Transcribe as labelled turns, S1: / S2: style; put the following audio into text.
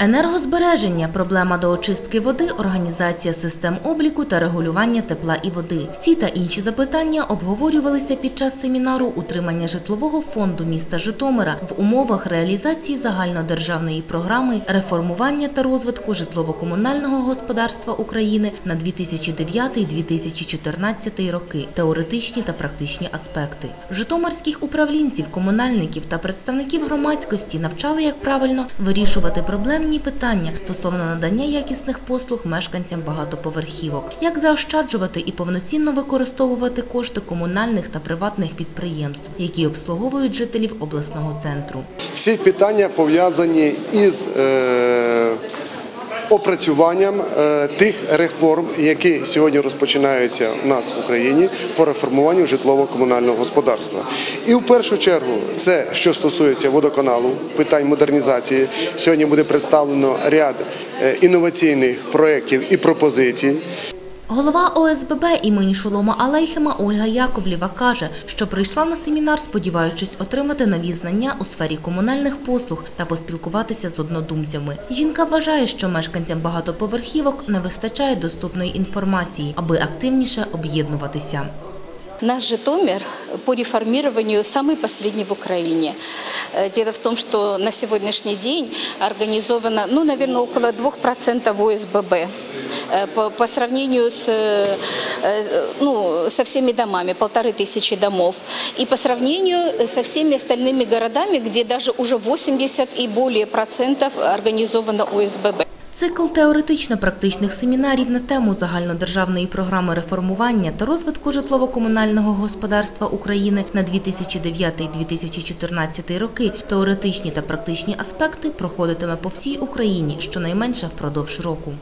S1: Енергозбереження, проблема до очистки води, організація систем обліку та регулювання тепла і води. Ці та інші запитання обговорювалися під час семінару утримання житлового фонду міста Житомира в умовах реалізації загальнодержавної програми реформування та розвитку житлово-комунального господарства України на 2009-2014 роки. Теоретичні та практичні аспекти. Житомирських управлінців, комунальників та представників громадськості навчали, як правильно вирішувати проблемні питання стосовно надання якісних послуг мешканцям багатоповерхівок, як заощаджувати і повноцінно використовувати кошти комунальних та приватних підприємств, які обслуговують жителів обласного центру.
S2: Всі питання пов'язані із е, опрацюванням е, тих реформ, які сьогодні розпочинаються у нас в Україні по реформуванню житлово-комунального господарства. І в першу чергу, це що стосується водоканалу, питань модернізації. Сьогодні буде представлено ряд е, інноваційних проєктів і пропозицій.
S1: Голова ОСББ імені Шолома Алейхема Ольга Яковлєва каже, що прийшла на семінар, сподіваючись отримати нові знання у сфері комунальних послуг та поспілкуватися з однодумцями. Жінка вважає, що мешканцям багатоповерхівок не вистачає доступної інформації, аби активніше об'єднуватися.
S3: Наш Житомир по реформированию самый последний в Украине. Э, Дело в том, что на сегодняшний день организовано, ну, наверное, около 2% ОСББ э, по, по сравнению с, э, ну, со всеми домами, полторы тысячи домов. И по сравнению со всеми остальными городами, где даже уже 80 и более процентов организовано ОСББ.
S1: Цикл теоретично-практичних семінарів на тему загальнодержавної програми реформування та розвитку житлово-комунального господарства України на 2009-2014 роки, теоретичні та практичні аспекти проходитиме по всій Україні щонайменше впродовж року.